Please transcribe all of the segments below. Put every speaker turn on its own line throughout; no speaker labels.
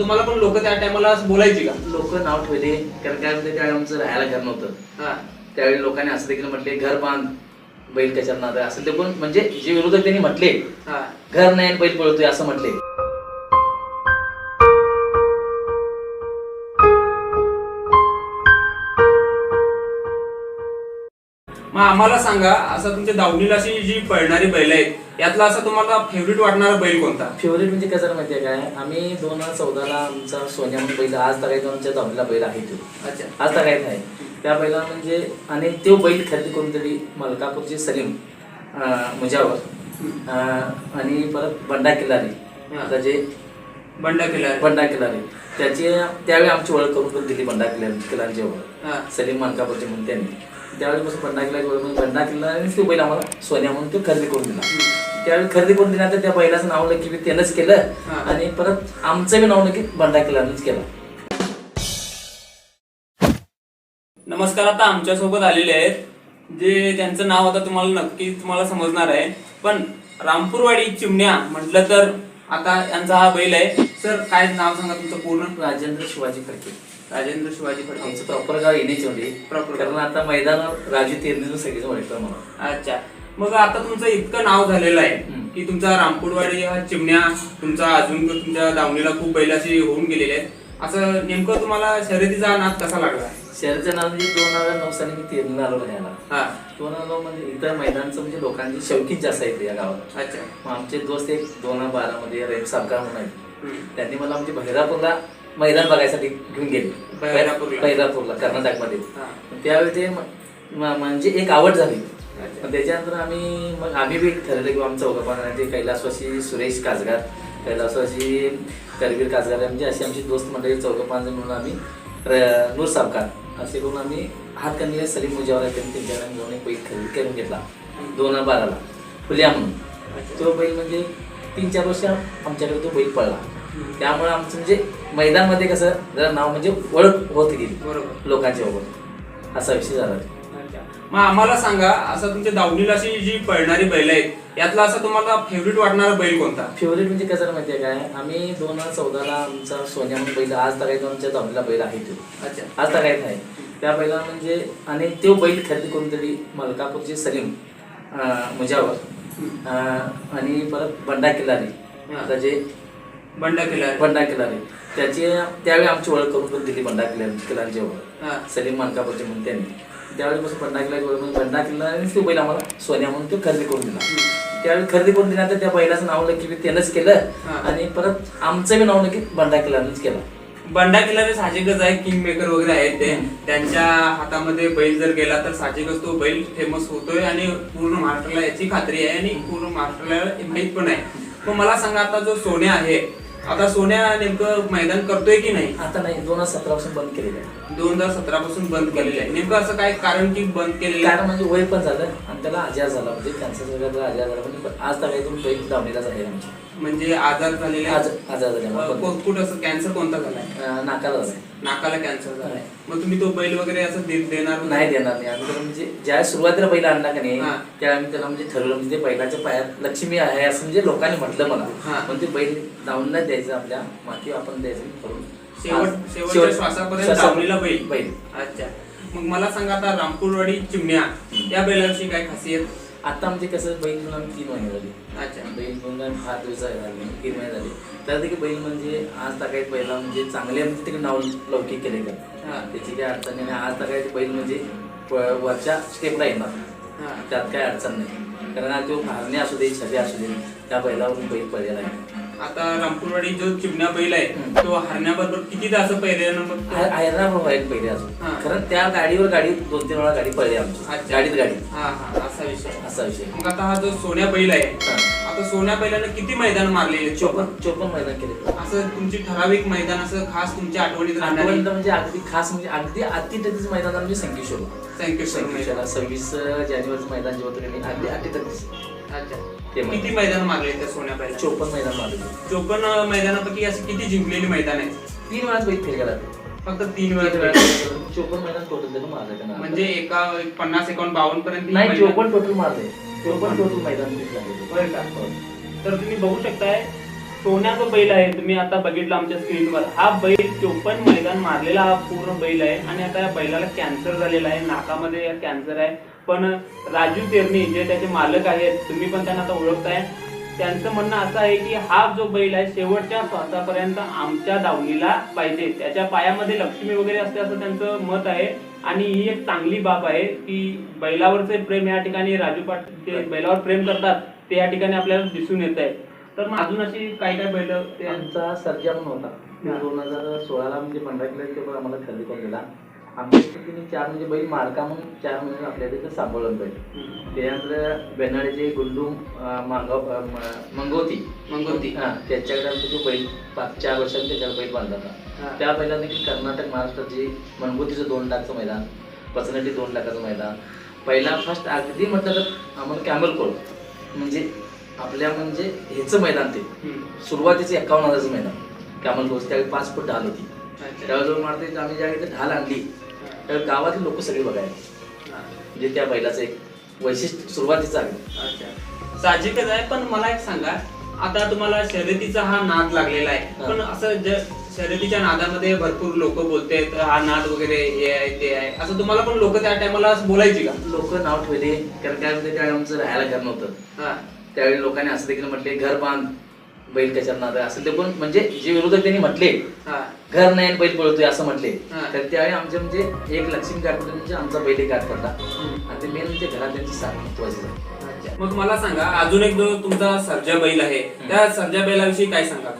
तुम्हाला पण लोक त्या टायमाला बोलायची का?
लोक नाव ठेवले कारण काय होते त्यावेळी आमचं राहायला घर नव्हतं.
हा.
त्यावेळी लोकांनी असं देखील म्हटले घर बांध बैल कशाला नाद असं ते पण म्हणजे जे विरोधक त्यांनी म्हटले
हा.
घर नाही आणि बैल पळतोय असं म्हटले.
मग आम्हाला सांगा असं तुमच्या दावणीला अशी जी पळणारी बैल आहेत यातला असं तुम्हाला फेवरेट वाटणारा बैल कोणता?
फेवरेट म्हणजे कसं झालं माहितीये काय? आम्ही दोन हजार चौदाला आमचा सोन्या म्हणून बैल आज तगायत आमच्या दावणीला बैल आहे तो.
अच्छा.
आज तगायत आहे त्या बैला म्हणजे आणि तो बैल खरेदी करून तरी मलकापूरची सलीम मुजावर आणि परत बंडा किल्लारी. आता जे
बंडा केला
बंडा किल्लारी. त्याची त्यावेळी आमची ओळख करून दिली बंडा किल्ला किल्लांची ओळख. सलीम मानकापूरचे म्हणून त्यांनी. त्यावेळीपासून बंडा किल्ला ओळख म्हणजे बंडा किल्ला आणि तो बैल आम्हाला सोन्या म्हणून तो खरेदी करून दिला. त्यावेळी खरेदी करून दिल्यानंतर त्या बैलाचं नाव नक्की त्यानंच केलं. आणि परत आमचं बी नाव नक्की बंडा किल्लानेच केलं.
नमस्कार आता आमच्यासोबत आलेले आहेत. जे त्यांचं नाव आता तुम्हाला नक्की तुम्हाला समजणार आहे. पण रामपूरवाडी चिमण्या म्हटलं तर आता यांचा हा बैल आहे. सर काय नाव सांगा तुमचं पूर्ण?
राजेंद्र शिवाजी फडके
राजेंद्र शिवाजी फडके
आमचं प्रॉपर गाव येण्याचे
Proper गाव.
कारण आता मैदानावर राजू तेरणीचं सगळेच ओळखतात मला
अच्छा. मग आता तुमचं इतकं नाव झालेलं आहे
हम्म.
की तुमचा रामपूरवाडी हा चिमण्या तुमचा अजून तुमच्या दावणीला खूप बैल अशी होऊन गेलेले आहेत. असं नेमकं तुम्हाला शर्यतीचा नाद कसा लागला?
शहराचं नाव म्हणजे दोन हजार नऊ साली मी तेरणीला आलो राहायला
हा.
दोन हजार नऊ म्हणजे इतर मैदानचं म्हणजे लोकांची शौकीच जास्त आहेत या गावात.
अच्छा.
मग आमचे दोस्त एक दोन हजार बारा मध्ये रहीम साबकार म्हणून आहेत.
हम्म.
त्यांनी मला म्हणजे बहिरापूरला मैदान बघायसाठी घेऊन गेले.
बहिरापूरला?
बहिरापूरला कर्नाटकमध्ये. त्यावेळी ते म- म्हणजे एक आवड झाली. मग त्याच्यानंतर आम्ही मग आम्ही बी ठरवलं की आमचं चौघा ते कैलासवासी सुरेश कासगार कैलासवासी करवीर कासगार म्हणजे अशी आमची दोस्त मंडळी जण म्हणून आम्ही र- नूर साबकार असे करून आम्ही हातकणंगले सलीम मुजावर त्यांच्याकडे घेऊन एक बैल खरेदी करून घेतला. दोन हजार बाराला. फुल्या म्हणून. तो बैल म्हणजे तीन चार वर्ष आमच्याकडे तो बैल पडला त्यामुळे आमचं म्हणजे मैदानमध्ये कसं जरा नाव म्हणजे ओळख होत गेली.
बरोबर.
लोकांच्या बरोबर असा विषय झाला.
अच्छा. मग आम्हाला सांगा असं तुमच्या दावणीला अशी जी पळणारी बैल आहेत यातला असं तुम्हाला फेवरेट वाटणारा बैल कोणता?
फेवरेट म्हणजे कसं झालं माहितीये काय? आम्ही दोन हजार चौदाला आमचा सोन्या म्हणून बैल आज तगायत आमच्या दावणीला बैल आहे तो.
अच्छा.
आज तगायत आहे त्या बैला म्हणजे आणि तो बैल खरेदी करून तरी मलकापूरची सलीम अं, मुजावर अं, आणि परत बंडा किल्लारी. आता जे
बंडा केला
बंडा किल्लारी त्याची त्यावेळी आमची ओळख करून पण दिली बंडा किल्ला किल्लांची ओळख.
हा.
सलीम मानकापूरचे म्हणून त्यांनी. त्यावेळीपासून बंडा किल्ला ओळख बंडा किल्ला आणि तो बैल आम्हाला सोन्या म्हणून तो खरेदी करून दिला. त्यावेळी खरेदी करून दिल्यानंतर त्या बैलाचं नाव नक्की त्यानंच केलं. आणि परत आमचं बी नाव नक्की बंडा किल्लानेच केलं.
बंडा किल्लारी साहजिकच आहे किंग मेकर वगैरे आहेत ते. त्यांच्या हातामध्ये बैल जर गेला तर साहजिकच तो बैल फेमस होतोय आणि पूर्ण महाराष्ट्राला याची खात्री आहे आणि पूर्ण महाराष्ट्राला माहीत पण आहे. मग मला सांगा आता जो सोन्या आहे आता सोन्या नेमकं मैदान करतोय की नाही?
आता नाही दोन हजार सतरा पासून बंद केलेलं आहे.
दोन हजार सतरा पासून बंद केलेलं आहे. नेमकं असं काय कारण की बंद केलेलं आहे?
कारण म्हणजे वय पण झालं आणि त्याला आजार झाला. म्हणजे कॅन्सर वगैरे आजार झाला. म्हणजे पण आज तगायतून बैल दावणीलाच आहे आमच्या.
म्हणजे आजार झालेले
आज. आजार झाल्यामुळे
को- कुठं असं? कॅन्सर कोणता झालाय?
अं, नाकाला आहे.
नाकाला कॅन्सर झालाय. मग तुम्ही तो बैल वगैरे असं दे- देणार
नाही? देणार नाही. आम्ही त्याला म्हणजे ज्या सुरुवातीला बैल आणला का नाही
हा.
त्या आम्ही त्याला म्हणजे ठरवलं. म्हणजे ते बैलाच्या पायात लक्ष्मी आहे असं म्हणजे लोकांनी म्हटलं मला.
हा.
पण ते बैल दावून नाही द्यायचं आपल्या माती आपण द्यायचं करून
शेवट शेवटच्या श्वासापर्यंत
श्वासा-
दावणीला बैल.
बैल.
अच्छा. मग मला सांगा आता रामपूरवाडी चिमण्या या बैलांची काय खासियत?
आता म्हणजे कसं बैल आम्ही तीन महिने झाले.
अच्छा.
बैल आम्ही फार दिवस झाले तीन महिने झाले. तर ते बैल म्हणजे आज तकायत बैला म्हणजे चांगले म्हणजे तिकडे नाव लौकिक केले का
हा.
त्याची काही अडचण नाही. आज तकायत बैल म्हणजे वरच्या स्टेपला येणार.
हा.
त्यात काय अडचण नाही. कारण आज तो भारणे असू दे छबे असू दे त्या बैलावरून बैल पडलेला आहे
आता रामपूरवाडी जो चिमण्या बैल आहे. तो हरण्याबरोबर मग
आय- आयर्ना भाऊ आहेत पहिले अजून.
हा.
कारण त्या गाडीवर गाडी दोन तीन वेळा गाडी पडली आमची.
अच्छा.
गाडीत गाडी.
हा हा. असा विषय.
असा विषय.
मग आता हा जो सोन्या बैल आहे. आता सोन्या बैलानं किती मैदान मारलेले
चोपन्न चोपन्न मैदान केले.
असं तुमची ठराविक मैदान असं खास तुमच्या आठवणीत राहणारी
आठवणीत म्हणजे अगदी खास म्हणजे अगदी अति टक्केच मैदान म्हणजे संकेश्वर.
संकेश्वर मैदान.
संकेश्वरला सव्वीस जानेवारीचं मैदान जे होतं की नाही, अगदी
अच्छा. किती मैदान मारले त्या सोन्या
चोपन्न मैदान मारले
चोपन्न मैदानापैकी अशी किती जिंकलेली मैदान आहेत
तीन बैल फेल गेला.
फक्त तीन वेळा
वेळा चोपन्न मैदान टोटल त्यानं मारलं त्यानं
म्हणजे एका एक पन्नास एकावन्न बावन्न पर्यंत
नाही
मैदान-
चोपन्न टोटल मारले. चोपन्न टोटल मैदान जिंकला.
का? तर तुम्ही बघू शकताय सोन्याचा बैल आहे. तुम्ही आता बघितलं आमच्या स्क्रीनवर हा बैल चोपन्न मैदान मारलेला हा पूर्ण बैल आहे. आणि आता या बैलाला कॅन्सर झालेला आहे. नाकामध्ये कॅन्सर आहे. पण राजू तेरणी जे त्याचे मालक आहेत तुम्ही पण त्यांना आता ओळखताय. त्यांचं म्हणणं असं आहे की हा जो बैल आहे शेवटच्या श्वासापर्यंत आमच्या दावणीला पाहिजे. त्याच्या पायामध्ये लक्ष्मी वगैरे असते असं त्यांचं मत आहे. आणि ही एक चांगली बाब आहे की बैलावरचे प्रेम या ठिकाणी राजू पाट बैलावर प्रेम करतात ते या ठिकाणी आपल्याला दिसून येत आहे. तर मग अजून अशी काय काय बैल ते
आमचा सर्जा पण होता. दोन हजार सोळाला म्हणजे पंधरा किलो ते पण आम्हाला खरेदी करून दिला. आमच्या तिने चार म्हणजे बैल मारका म्हणून चार म्हणजे आपल्या इथे सांभाळून बैल. त्यानंतर बेनाळेचे गुंडू मांगाव मंगवती.
मंगवती.
हा त्याच्याकडे आमचा तो बैल पाच चार वर्षांनी त्याच्यावर बैल बांधला. होता. त्या बैलाने की कर्नाटक महाराष्ट्राची मनगोतीचं दोन लाखचं मैदान पचनटी दोन लाखाचं मैदान. पहिला फर्स्ट अगदी म्हटलं तर आम्हाला कॅमल कोड म्हणजे आपल्या म्हणजे ह्याचं मैदान ते. सुरुवातीचं एकावन्न हजारचं मैदान कॅमल कोर्स त्यावेळी पाच फूट ढाल होती
अच्छा.
त्यावेळी जवळ मारते आम्ही ज्यावेळी ते ढाल आणली. त्यावेळी गावातील लोक सगळे बघायला. म्हणजे त्या बैलाचं एक वैशिष्ट्य सुरुवातीचं आहे.
साहजिकच आहे पण मला एक सांगा आता तुम्हाला शर्यतीचा हा नाद लागलेला आहे. पण असं शर्यतीच्या नादामध्ये भरपूर लोक बोलते हा नाद वगैरे हे आहे ते आहे असं तुम्हाला पण लोक त्या टायमाला बोलायची का
लोक नाव ठेवले कारण काय त्यावेळी आमचं राहायला घर नव्हतं
हा
त्यावेळी लोकांनी असं देखील म्हटले घर बांध बैल कशाला नाद असं ते पण म्हणजे जे विरोधक त्यांनी म्हटले घर नाही आणि बैल पळतोय असं म्हटले. तर त्यावेळी आमचे म्हणजे एक लक्ष्मी गाठ पडली म्हणजे आमचा बैल एक गाठ पडला. आणि ते मेन म्हणजे घरात त्यांची साथ महत्वाची.
मग मला सांगा अजून एक जो तुमचा सर्जा बैल आहे त्या सर्जा बैलाविषयी काय सांगा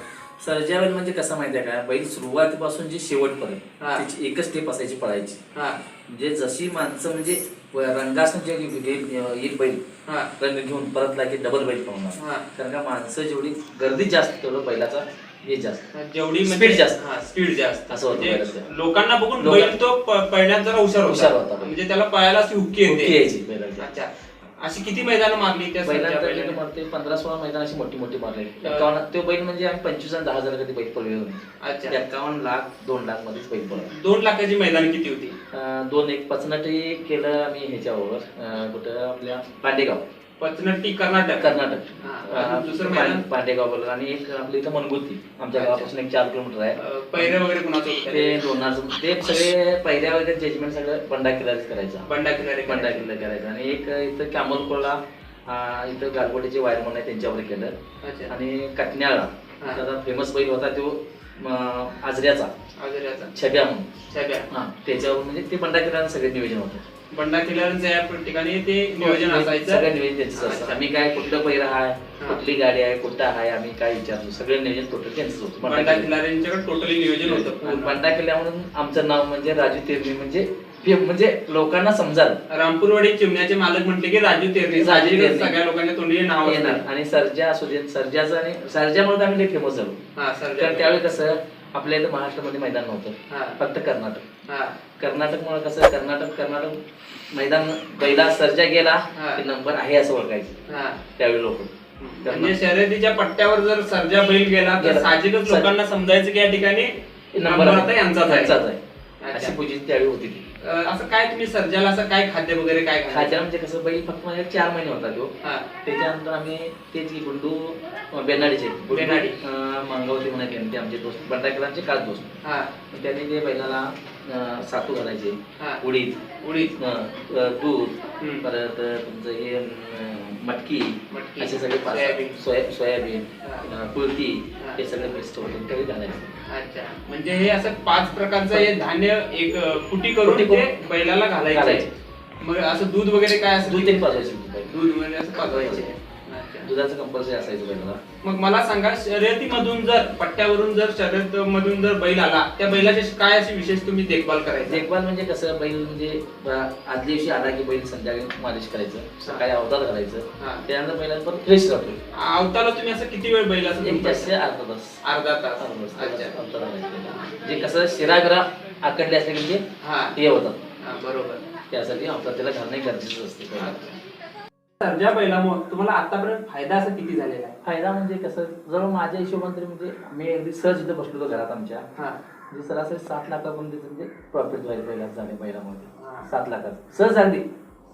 सर्जा बैल म्हणजे कसं माहितीये का? बैल सुरुवातीपासून जे शेवटपर्यंत
हा.
त्याची एकच स्टेप असायची पळायची.
हा.
म्हणजे जशी माणसं म्हणजे रंगासन जे येईल येईल बैल
हा.
रंग घेऊन परत लागे डबल बैल पळवणार
हा.
कारण का माणसं जेवढी गर्दी जास्त तेवढं बैलाचा हे जास्त.
जेवढी
Speed जास्त.
हा स्पीड जास्त.
असं होतं
म्हणजे
बैलाचं.
लोकांना बघून
लोका-
बैल तो प- पळण्यात जरा हुशार
हुशार
होता
होता बैल.
म्हणजे त्याला पळायला अशी हुक्की
हुक्की
येते
यायची बैलाची.
अच्छा. अशी किती मैदान मारली त्या बैलाने?
मारते पंधरा सोळा मैदान अशी मोठी मोठी मारले. एकावन्न तो बैल म्हणजे आम्ही पंचवीस आणि दहा हजार कधी बैल पळवे
अच्छा.
एकावन्न लाख दोन लाख मध्येच बैल पळवले.
दोन लाखाची मैदान किती होती?
अं, दोन एक पचनाटी केलं आम्ही ह्याच्यावर अं, कुठं आपल्या पांडेगाव.
पचनट्टी कर्नाटक.
कर्नाटक.
आणि दुसरं मैदान?
पांडेगाव बोलला आणि एक आपल्या इथं मनगुती. आमच्या. गावापासून एक चार किलोमीटर आहे.
पैरे वगैरे कुणाचं होतं?
ते दोनार ते सगळे पहिल्या वगैरे जजमेंट सगळं बंडा किल्लाच करायचा.
बंडा किल्लारे
बंडा किल्ला करायचा. आणि एक इथं कॅमलकोला इथं गालगोटीचे वायरमन आहे त्यांच्यावर केलं.
अच्छा.
आणि कटण्याळा.
हा.
त्याचा फेमस बैल होता तो आजऱ्याचा.
आजऱ्याचा.
छब्या म्हणून.
छब्या.
हा त्याच्यावर म्हणजे ते बंडा किल्ला सगळे नियोजन होतं.
बंडा किल्लाऱ्यांचं या ठिकाणी ते नियोजन असायचं.
सगळं नियोजन त्यांचं असतं.
अच्छा.
आम्ही काय कुठलं पहिला आहे. कुठली गाडी आहे कुठं आहे आम्ही काय विचारतो. सगळं नियोजन टोटल त्यांचंच होतं.
बंडा
बंडा किल्ला
किल्लाऱ्यांच्याकडे टोटली नियोजन होतं.
बंडा किल्ला म्हणून आमचं नाव म्हणजे राजू तेरणी म्हणजे म्हणजे लोकांना समजाल.
रामपूरवाडी चिमण्याचे मालक म्हटले की राजू तेरणी.
राजू तेरणी.
सगळ्या लोकांच्या तोंडी नाव
येणार. आणि सर्जा असू दे सर्जाचं आणि सर्जामुळे आम्ही फेमस झालो त्यावेळी कसं आपल्या इथं महाराष्ट्रामध्ये मैदान नव्हतं. फक्त कर्नाटक.
हा.
कर्नाटकमुळे कसं कर्नाटक कर्नाटक मैदान पहिला सर्जा गेला
हा.
की नंबर आहे असं ओळखायचं.
हा.
त्यावेळी लोक.
म्हणजे शर्यतीच्या पट्ट्यावर जर सर्जा बैल गेला तर
गेला.
साहजिकच
सर-
लोकांना समजायचं की या ठिकाणी
नंबर
आता यांचाच आहे.
यांचाच आहे.
अच्छा.
अशी पूजी त्यावेळी होती ती.
अं, असं काय तुम्ही सर्जाला असं काय खाद्य वगैरे काय?
खाजा म्हणजे कसं बैल फक्त माझ्या चार महिने होता तो.
हा.
त्याच्यानंतर आम्ही तेच की गुंडू अं, बेनाडीचे. गुंडू,
बेनाडी.
अं, मांगावती म्हणा ते आमचे दोस्त बंडाकिरांचे काच दोस्त.
हा.
मग त्यांनी ते बैलाला सातू घालायचे
हा
उडीद
उडीद
अं, दूध
हम्म.
परत तुमचं हे अं, मटकी
मटकी,
असे सगळे पाच-
सोयाबीन.
सोया सोयाबीन
हा.
अं, कुळती
हा.
हे सगळे मिक्स करून त्यावेळी घालायचे
अच्छा म्हणजे हे असं पाच प्रकारचं हे धान्य एक अं, कुटी करून
कुटी
ते
करून
बैलाला घालायचे
घालायचे.
मग असं दूध वगैरे काय असं
दूध पाजवायचे बैल.
दूध वगैरे असं पाजवायचे.
दुधाचं कंपल्सरी असायचं बैलाला
मग मला सांगा शर्यतीमधून जर पट्ट्यावरून जर शर्यत मधून जर बैल आला त्या बैलाची काय अशी विशेष तुम्ही देखभाल करायची?
देखभाल म्हणजे कसं बैल म्हणजे आदल्या दिवशी आला की बैल संध्याकाळी मालिश करायचं सकाळी अवतार
हा.
त्यानंतर बैलांना परत फ्रेश राहतो.
अवताला तुम्ही असं किती वेळ बैल असं
एक अर्धा तास.
अर्धा तास.
अर्धा तास अवतार घालायचं. जे कसं शिरा बिरा आकडले असले म्हणजे
हा.
हे होतात.
बरोबर.
त्यासाठी अवतार त्याला घालणे गरजेचं असते.
सर्जा बैलामुळे तुम्हाला आतापर्यंत फायदा असा किती झालेला आहे?
फायदा म्हणजे कसं जवळ माझ्या हिशोबाने तरी म्हणजे मी अगदी सहज इथं बसलो होतो घरात आमच्या.
हा.
म्हणजे सरासरी सात लाखापर्यंत म्हणजे प्रॉफिट व्हायला पहिला झाले. बैलामध्ये सात लाखात सहज अगदी.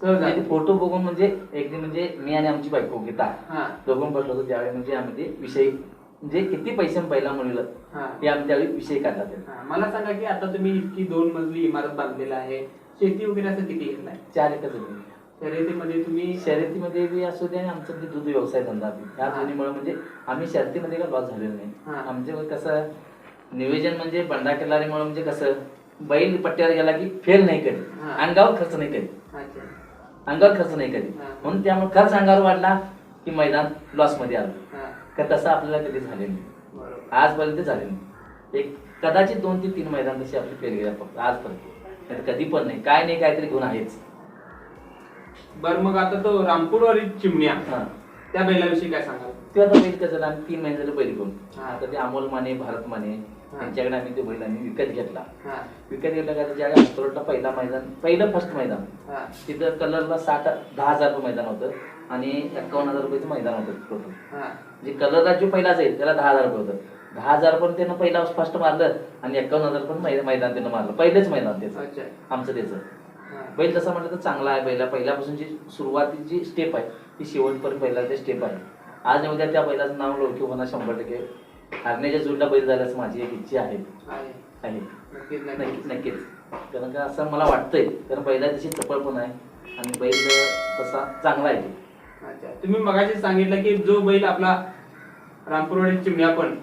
सहज अगदी.
फोटो बघून म्हणजे एकदी म्हणजे मी आणि आमची बायको गीता
हा.
दोघं बसलो होतो त्यावेळी म्हणजे आम्ही ते विषय म्हणजे किती पैसे पहिला
हा.
हे आम्ही त्यावेळी विषय काढला त्याचा.
हा, मला सांगा की आता तुम्ही इतकी दोन मजली इमारत बांधलेला आहे. शेती वगैरे असं किती घेतलाय?
चार एकर जमीन
शर्यतीमध्ये तुम्ही
शर्यतीमध्ये बी असू दे आणि आमचं म्हणजे दूध व्यवसाय धंदा बी.
हा.
दोन्हीमुळे म्हणजे आम्ही शर्यतीमध्ये काय लॉस झालेलो नाही. आमचे कसं नियोजन म्हणजे बंडा किल्लारीमुळे म्हणजे कसं बैल पट्ट्यावर गेला की फेल नाही कधी. अंगावर खर्च नाही कधी. अंगावर खर्च नाही कधी. म्हणून त्यामुळे खर्च अंगावर वाढला की मैदान लॉसमध्ये आलं. का तसं आपल्याला कधी झाले नाही. आजपर्यंत झाले नाही. एक कदाचित दोन ते तीन मैदान तशी आपली फेल गेल्या फक्त आजपर्यंत. कधी पण नाही. काय नाही काहीतरी गुण आहेच.
बर मग आता तो रामपूरवारी चिमण्या
हा.
त्या बैलाविषयी काय सांगाल?
ते आता बैल कसं आम्ही तीन महिने झाले बैल घेऊन.
हा.
आता ते अमोल माने भारत माने
हा.
त्यांच्याकडे आम्ही ते बैल आम्ही विकत घेतला.
हा.
विकत घेतला का ज्यावेळी हातरोडला पहिला मैदान पहिलं फर्स्ट मैदान.
हा.
तिथं कलरला साठ दहा हजार रुपये मैदान होतं आणि एक्कावन्न हजार रुपयाचं मैदान होतं टोटल
हा.
जे कलरला जो पहिला जाईल त्याला दहा हजार रुपये होतं. दहा हजार पण त्यानं पहिला फर्स्ट मारलं आणि एक्कावन्न हजार पण मै- मैदान त्यानं मारलं. पहिलेच मैदान त्याचं.
अच्छा.
आमचं त्याचं. बैल तसं म्हटलं तर चांगला आहे बैला. पहिल्यापासून जी सुरुवातीची स्टेप आहे. ती शेवटपर्यंत पहिला ते स्टेप आहे. आज आणि उद्या त्या बैलाचं नाव लौकिक होणार शंभर टक्के. हरण्याच्या जोडला बैल झाल्याचं माझी एक इच्छा आहे.
नक्कीच
नक्कीच. कारण का असं मला वाटतंय. कारण बैला तशी चपळ पण आहे. आणि बैल तसा चांगला आहे.
अच्छा. तुम्ही मगाशी सांगितलं की जो बैल आपला रामपूरवाडी चिमण्या पण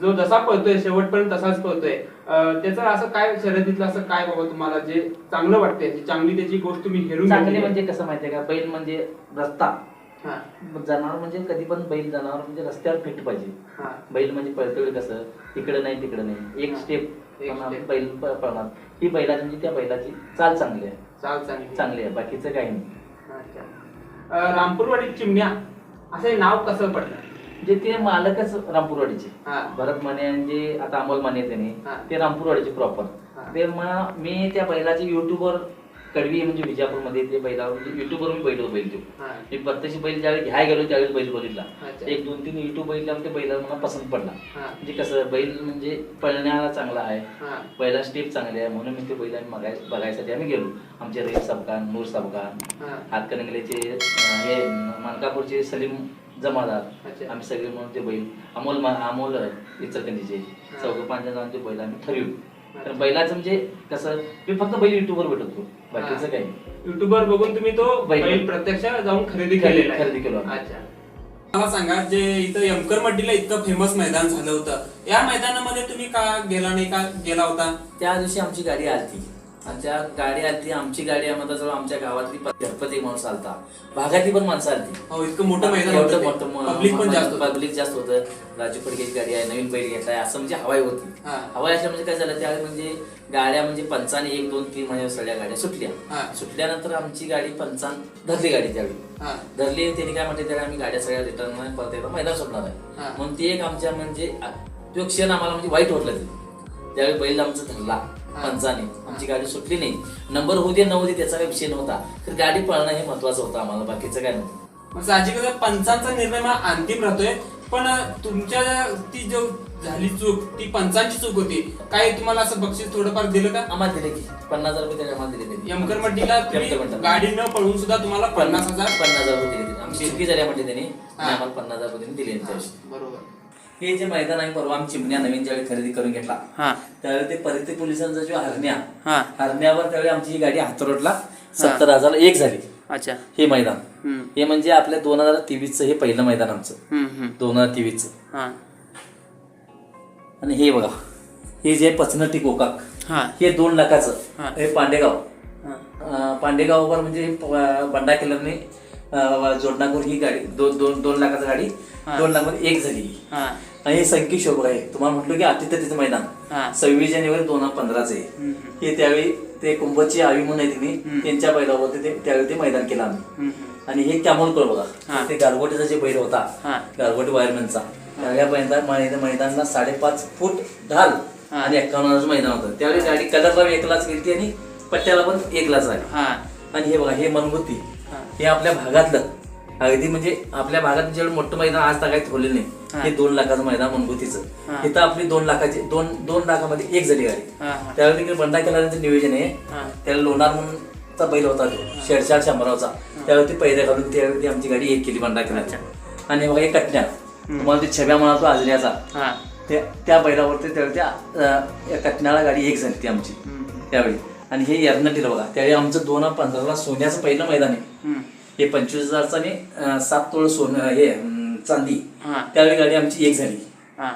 जो जसा पळतोय शेवटपर्यंत तसाच पळतोय. त्याचं असं काय शर्यतीतलं असं काय बाबा तुम्हाला जे चांगलं वाटतंय? जी चांगली त्याची गोष्ट तुम्ही हेरून
चांगली? म्हणजे कसं माहितीये का? बैल म्हणजे रस्ता.
हा.
जनावर म्हणजे कधी पण बैल जनावर म्हणजे रस्त्यावर फिट पाहिजे.
हा.
बैल म्हणजे पळतोय कसं? तिकडे नाही तिकडे नाही. एक. स्टेप. बैल पळणार. ही बैलाची म्हणजे त्या बैलाची चाल चांगली आहे.
चाल चांगली.
चांगली आहे. बाकीचं काही नाही.
रामपूरवाडी चिमण्या असं हे नाव कसं पडलं?
म्हणजे ते मालकच रामपूरवाडीचे.
हा.
भरत माने आणि जे आता अमोल माने आहेत त्यांनी
हा.
ते रामपूरवाडीचे प्रॉपर. ते मग मी त्या बैलाचे युट्यूबवर कडवी म्हणजे विजापूरमध्ये ते बैलावर म्हणजे युट्यूबवर मी बैल बैल देऊ.
हा.
मी प्रत्यक्ष बैल ज्यावेळी घ्यायला गेलो त्यावेळेस बैल बघितला.
अच्छा.
एक दोन तीन युट्यूब बघितल्यावर ते बैला मला पसंत पडला.
हा.
म्हणजे कसं बैल म्हणजे पळण्याला चांगला आहे.
हा.
पहिला स्टेप चांगली आहे. म्हणून मी ते बैल आम्ही बघाय बघायसाठी आम्ही गेलो. आमचे रईस सबकान नूर सबकान
हा.
हातकणंगलेचे अं, हे मानकापूरचे सलीम जमादार
अच्छा.
आम्ही सगळे म्हणून ते बैल अमोल मा- अमोल इचलकंजीचे
हा.
चौघ पाच जण ते बैल आम्ही ठरवू तर बैलाचं म्हणजे कसं मी फक्त बैल युट्यूबवर भेटतो बाकीचं काही नाही.
युट्यूबवर बघून तुम्ही तो
बैल-
बैल प्रत्यक्ष जाऊन खरेदी
खरेदी-
केलेला आहे.
खरेदी केलो आम्ही.
अच्छा मला सांगा जे इथं यमकर मड्डीला इतकं फेमस मैदान झालं होतं या मैदानामध्ये तुम्ही का गेला नाही का गेला होता
त्या दिवशी आमची गाडी आलती आणि त्या गाडी आलती आमची गाडी आम्हाला जवळ आमच्या गावातली गणपती माणूस आलता भागातली पण माणसं आलती
हो इतकं मोठं मैदान
एवढं मोठं
पब्लिक पण जास्त होतं.
पब्लिक जास्त होतं राजू फडकेची गाडी आहे नवीन बैल घेतलाय असं म्हणजे हवाई होती. हवाई असल्या म्हणजे काय झालं त्यावेळी म्हणजे गाड्या म्हणजे पंचाने एक दोन तीन महिने सगळ्या गाड्या सुटल्या. सुटल्यानंतर आमची गाडी पंचान धरली गाडी त्यावेळी धरली त्यांनी काय म्हटलं त्याला आम्ही गाड्या सगळ्या रिटर्न परत एकदा मैदान सोडणार
हा.
आहे म्हणून ते एक आमच्या म्हणजे तो क्षण आम्हाला म्हणजे वाईट वाटलं त्यावेळी बैल आमचा धरला. पंचाने. आमची गाडी सुटली नाही. नंबर होऊ दे नव्हते त्याचा काही विषय नव्हता. तर गाडी पळणं हे महत्वाचं होतं आम्हाला. बाकीचं काय नव्हतं.
मग साहजिकच पंचांचा निर्णय मला अंतिम राहतोय. पण तुमच्या ती जो झाली चूक ती पंचांची चूक होती. काय तुम्हाला असं बक्षीस थोडंफार दिलं का?
आम्हाला दिले की. पन्नास हजार रुपये त्याने आम्हाला दिले.
यमकर मड्डीला तुम्ही
यमकर मड्डीला.
गाडी न पळवून सुद्धा तुम्हाला पन्नास हजार?
पन्नास हजार रुपये दिले. आमची चुकी झाली म्हणजे त्यांनी. आणि आम्हाला पन्नास हजार रुपये त्यांनी दिले त्या दिवशी.
बरोबर.
हे जे मैदान आहे परवा आम्ही चिमण्या नवीन ज्यावेळी खरेदी करून घेतला
हा.
त्यावेळी ते परिते पोलिसांचा जो हरण्या
हा.
हरण्यावर त्यावेळी आमची ही गाडी हातरोडला सत्तर हजार एक झाली.
अच्छा.
हे मैदान. हे म्हणजे आपल्या दोन हजार तेवीसचं हे पहिलं मैदान आमचं. दोन हजार तेवीसचं.
हा.
आणि हे बघा हे जे पचनटी गोकाक
हा.
दोन लाखाचं.
हा.
पांडेगाव. पांडेगाववर म्हणजे बंडा किल्लरने जोडणा करून ही गाडी दोन दोन दोन लाखाची गाडी. दोन लाखामध्ये एक झाली. आणि हे संकेत शोभा आहे. तुम्हाला म्हटलं की आतिथ्यतेचं मैदान.
हा.
सव्वीस जानेवारी दोन हजार पंधराचं हे त्यावेळी ते कुंभची आवी म्हणून आहे. तिने. त्यांच्या बैलावरती ते त्यावेळी ते मैदान केलं आम्ही. आणि हे कॅमोल कळ
हा.
बघा ते गारगोटीचा जे बैल होता. गारगोटी वायरमॅनचा. त्या मैदान मैदान- मैदानाला साडेपाच फूट ढाल. आणि एक्कावन्न मैदान होतं. त्यावेळी गाडी कलरला एकलाच गेली आणि पट्ट्याला पण एकलाच आहे
हा.
आणि हे बघा हे मनगुती
हा.
आपल्या भागातलं. अगदी म्हणजे आपल्या भागात जेवढं मोठं मैदान आज काही ठेवलेलं. नाही. हे. दोन लाखाचं मैदान मनगुतीचं. इथं आपली दोन लाखाची दोन दोन लाखामध्ये एक झाली गाडी. त्यावेळी तिकडे बंडा केल्यानंतर नियोजन आहे. त्याला लोणार म्हणूनचा बैल होता तो. शेडशाळ शंभरावचा. त्यावेळी पैदा घालून त्यावेळी आमची गाडी एक केली बंडा केल्याच्या आणि बघा हे कटण्या. तुम्हाला ते छब्या म्हणाल तो आजऱ्याचा
हा.
त्या बैलावरती त्यावेळी त्या कटनाळा गाडी एक झाली ती आमची. त्यावेळी आणि हे एर्नटीला बघा. त्यावेळी आमचं दोन पंधराला सोन्याचं पहिलं मैदान आहे. हे पंचवीस हजारचं आणि सात तोळ सोनं हे चांदी
हा.
त्यावेळी गाडी आमची एक झाली.
हा.